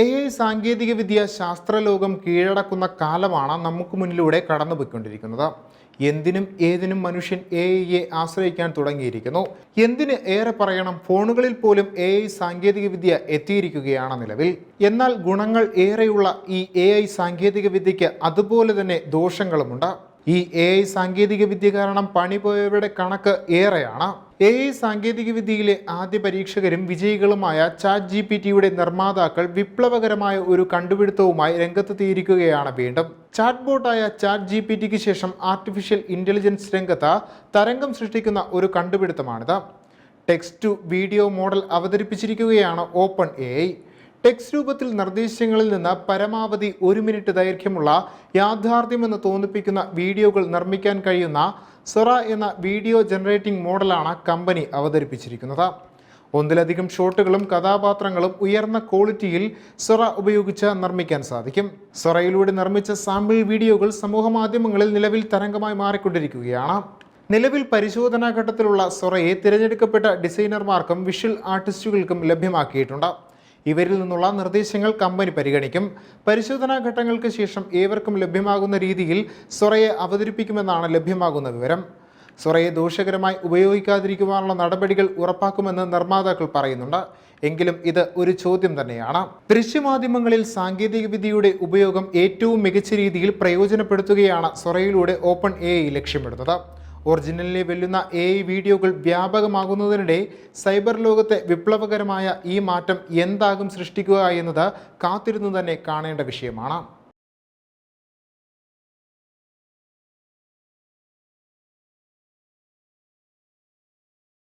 A I സാങ്കേതികവിദ്യ ശാസ്ത്രലോകം കീഴടക്കുന്ന കാലമാണ് നമുക്ക് മുന്നിലൂടെ കടന്നുപോയിക്കൊണ്ടിരിക്കുന്നത്. എന്തിനും ഏതിനും മനുഷ്യൻ എ ഐയെ ആശ്രയിക്കാൻ തുടങ്ങിയിരിക്കുന്നു. എന്തിന് ഏറെ പറയണം? ഫോണുകളിൽ പോലും എ ഐ സാങ്കേതികവിദ്യ എത്തിയിരിക്കുകയാണ് നിലവിൽ. എന്നാൽ ഗുണങ്ങൾ ഏറെയുള്ള ഈ എ ഐ സാങ്കേതികവിദ്യയ്ക്ക് അതുപോലെ തന്നെ ദോഷങ്ങളുമുണ്ട്. ഈ എ ഐ സാങ്കേതികവിദ്യ കാരണം പണിപോയവരുടെ കണക്ക് ഏറെയാണ്. എ ഐ സാങ്കേതികവിദ്യയിലെ ആദ്യ പരീക്ഷകരും വിജയികളുമായ ചാറ്റ് ജി പി ടിയുടെ നിർമ്മാതാക്കൾ വിപ്ലവകരമായ ഒരു കണ്ടുപിടുത്തവുമായി രംഗത്തെത്തിയിരിക്കുകയാണ് വീണ്ടും. ചാറ്റ് ബോട്ടായ ചാറ്റ് ജി പി ടിക്ക് ശേഷം ആർട്ടിഫിഷ്യൽ ഇന്റലിജൻസ് രംഗത്ത് തരംഗം സൃഷ്ടിക്കുന്ന ഒരു കണ്ടുപിടുത്തമാണിത്. ടെക്സ്റ്റ് ടു വീഡിയോ മോഡൽ അവതരിപ്പിച്ചിരിക്കുകയാണ് ഓപ്പൺ എ ഐ ടെക്സ്റ്റ് രൂപത്തിൽ നിർദ്ദേശങ്ങളിൽ നിന്ന് പരമാവധി ഒരു മിനിറ്റ് ദൈർഘ്യമുള്ള യാഥാർത്ഥ്യമെന്ന് തോന്നിപ്പിക്കുന്ന വീഡിയോകൾ നിർമ്മിക്കാൻ കഴിയുന്ന സൊറ എന്ന വീഡിയോ ജനറേറ്റിംഗ് മോഡലാണ് കമ്പനി അവതരിപ്പിച്ചിരിക്കുന്നത്. ഒന്നിലധികം ഷോട്ടുകളും കഥാപാത്രങ്ങളും ഉയർന്ന ക്വാളിറ്റിയിൽ സൊറ ഉപയോഗിച്ച് നിർമ്മിക്കാൻ സാധിക്കും. സൊറയിലൂടെ നിർമ്മിച്ച സാമ്പിൾ വീഡിയോകൾ സമൂഹ മാധ്യമങ്ങളിൽ നിലവിൽ തരംഗമായി മാറിക്കൊണ്ടിരിക്കുകയാണ്. നിലവിൽ പരിശോധനാ ഘട്ടത്തിലുള്ള സൊറയെ തിരഞ്ഞെടുക്കപ്പെട്ട ഡിസൈനർമാർക്കും വിഷ്വൽ ആർട്ടിസ്റ്റുകൾക്കും ലഭ്യമാക്കിയിട്ടുണ്ട്. ഇവരിൽ നിന്നുള്ള നിർദ്ദേശങ്ങൾ കമ്പനി പരിഗണിക്കും. പരിശോധനാ ഘട്ടങ്ങൾക്ക് ശേഷം ഏവർക്കും ലഭ്യമാകുന്ന രീതിയിൽ സൊറയെ അവതരിപ്പിക്കുമെന്നാണ് ലഭ്യമാകുന്ന വിവരം. സൊറയെ ദോഷകരമായി ഉപയോഗിക്കാതിരിക്കുവാനുള്ള നടപടികൾ ഉറപ്പാക്കുമെന്ന് നിർമ്മാതാക്കൾ പറയുന്നുണ്ട്. എങ്കിലും ഇത് ഒരു ചോദ്യം തന്നെയാണ്. ദൃശ്യമാധ്യമങ്ങളിൽ സാങ്കേതികവിദ്യയുടെ ഉപയോഗം ഏറ്റവും മികച്ച രീതിയിൽ പ്രയോജനപ്പെടുത്തുകയാണ് സൊറയിലൂടെ ഓപ്പൺ എ ലക്ഷ്യമിടുന്നത്. ഒറിജിനലിനെ വെല്ലുന്ന എ വീഡിയോകൾ വ്യാപകമാകുന്നതിനിടെ സൈബർ ലോകത്തെ വിപ്ലവകരമായ ഈ മാറ്റം എന്താകും സൃഷ്ടിക്കുക എന്നത് കാത്തിരുന്നു തന്നെ കാണേണ്ട വിഷയമാണ്.